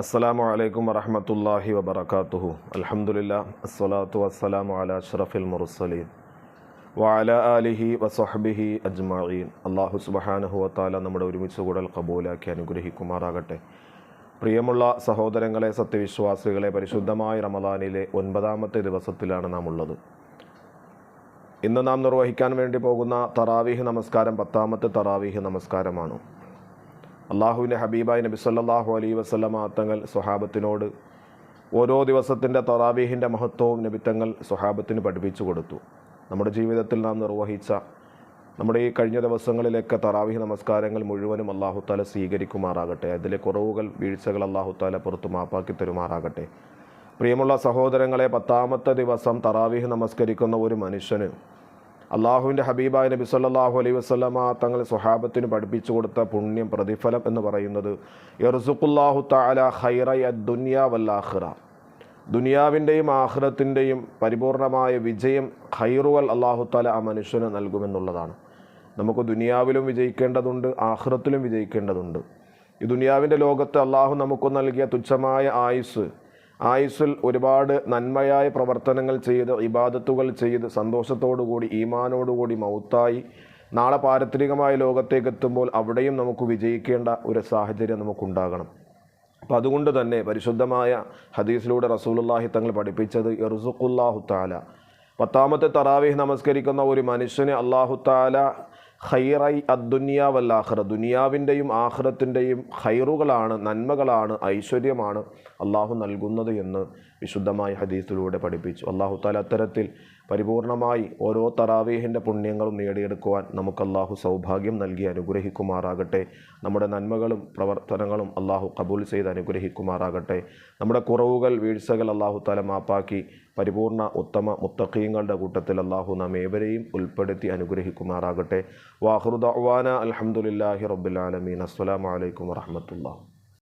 അസ്സലാമു വലൈക്കും വറഹമത്തല്ലാഹി വബർക്കാത്തുഹു അലഹമുല്ല അസ്സലാത്തു വസ്സലാമു അല അഷ്റഫിൽ മുർസലീൻ. വാല അലിഹി വസഹബിഹി അജ്മീൻ അള്ളാഹു സുബ്ഹാനഹു വതാല നമ്മുടെ ഒരുമിച്ച് കൂടൽ കബൂലാക്കി അനുഗ്രഹിക്കുമാറാകട്ടെ. പ്രിയമുള്ള സഹോദരങ്ങളെ സത്യവിശ്വാസികളെ പരിശുദ്ധമായ റമദാനിലെ ഒൻപതാമത്തെ ദിവസത്തിലാണ് നാം ഉള്ളത് ഇന്ന് നാം നിർവഹിക്കാൻ വേണ്ടി പോകുന്ന തറാവീഹ് നമസ്കാരം പത്താമത്തെ തറാവീഹ് നമസ്കാരമാണ്. അള്ളാഹുവിന്റെ ഹബീബായ് നബി സല്ലാഹു അലൈ വസല്ലമ തങ്ങൾ സ്വഹാബത്തിനോട് ഓരോ ദിവസത്തിന്റെ തറാവീഹിന്റെ മഹത്വവും നബിത്തങ്ങൾ സ്വഹാബത്തിന് പഠിപ്പിച്ചു കൊടുത്തു. നമ്മുടെ ജീവിതത്തിൽ നാം നിർവഹിച്ച നമ്മുടെ ഈ കഴിഞ്ഞ ദിവസങ്ങളിലൊക്കെ തറാവീഹ് നമസ്കാരങ്ങൾ മുഴുവനും അള്ളാഹു താല സ്വീകരിക്കുമാറാകട്ടെ. അതിലെ കുറവുകൾ വീഴ്ചകൾ അള്ളാഹു താല പുറത്ത് മാപ്പാക്കി തരുമാറാകട്ടെ. പ്രിയമുള്ള സഹോദരങ്ങളെ പത്താമത്തെ ദിവസം തറാവീഹ് നമസ്കരിക്കുന്ന ഒരു മനുഷ്യന് അള്ളാഹുവിന്റെ ഹബീബായ നബി സല്ലാഹു അലൈഹി വസ്ലമ തങ്ങൾ സ്വഹാബത്തിന് പഠിപ്പിച്ചു കൊടുത്ത പുണ്യം പ്രതിഫലം എന്ന് പറയുന്നത് യർസുഖുല്ലാഹു തആല ഖൈറൈ ദുനിയാ വല്ലാഹിറ ദുനിയാവിന്റെയും ആഹ്റത്തിന്റെയും പരിപൂർണമായ വിജയം ഖൈറുവൽ അള്ളാഹു താല ആ മനുഷ്യന് നൽകുമെന്നുള്ളതാണ്. നമുക്ക് ദുനിയാവിലും വിജയിക്കേണ്ടതുണ്ട് ആഹ്റത്തിലും വിജയിക്കേണ്ടതുണ്ട്. ഈ ദുനിയാവിന്റെ ലോകത്ത് അള്ളാഹു നമുക്ക് നൽകിയ തുച്ഛമായ ആയുസ് ആയുസ്സിൽ ഒരുപാട് നന്മയായ പ്രവർത്തനങ്ങൾ ചെയ്ത് ഇബാദത്തുകൾ ചെയ്ത് സന്തോഷത്തോടുകൂടി ഈമാനോടുകൂടി മൗത്തായി നാളെ പാരത്രികമായ ലോകത്തേക്ക് എത്തുമ്പോൾ അവിടെയും നമുക്ക് വിജയിക്കേണ്ട ഒരു സാഹചര്യം നമുക്കുണ്ടാകണം. അപ്പം അതുകൊണ്ട് തന്നെ പരിശുദ്ധമായ ഹദീസിലൂടെ റസൂലുള്ളാഹി തങ്ങൾ പഠിപ്പിച്ചത് ഇർസുഖുല്ലാഹു താല പത്താമത്തെ തറാവീഹ് നമസ്കരിക്കുന്ന ഒരു മനുഷ്യനെ അള്ളാഹു താല ഖൈറൈ അദ്ദുനിയ വല്ലാഖിറ ദുനിയാവിന്റെയും ആഹ്റത്തിന്റെയും ഖൈറുകളാണ് നന്മകളാണ് ഐശ്വര്യമാണ് അള്ളാഹു നൽകുന്നത് എന്ന് വിശുദ്ധമായ ഹദീസിലൂടെ പഠിപ്പിച്ചു. അള്ളാഹു താല അത്തരത്തിൽ പരിപൂർണമായി ഓരോ തറാവീഹിന്റെ പുണ്യങ്ങളും നേടിയെടുക്കുവാൻ നമുക്ക് അള്ളാഹു സൗഭാഗ്യം നൽകി അനുഗ്രഹിക്കുമാറാകട്ടെ. നമ്മുടെ നന്മകളും പ്രവർത്തനങ്ങളും അള്ളാഹു കബൂൽ ചെയ്ത് അനുഗ്രഹിക്കുമാറാകട്ടെ. നമ്മുടെ കുറവുകൾ വീഴ്ചകൾ അള്ളാഹു താല മാപ്പാക്കി പരിപൂർണ ഉത്തമ മുത്തഖീങ്ങളുടെ കൂട്ടത്തിൽ അള്ളാഹു നാം ഏവരെയും ഉൾപ്പെടുത്തി അനുഗ്രഹിക്കുമാറാകട്ടെ. വാഹൃദ് അവാന അലഹമുല്ലാഹി അസ്സാം വലൈക്കും വറഹമത്തുള്ള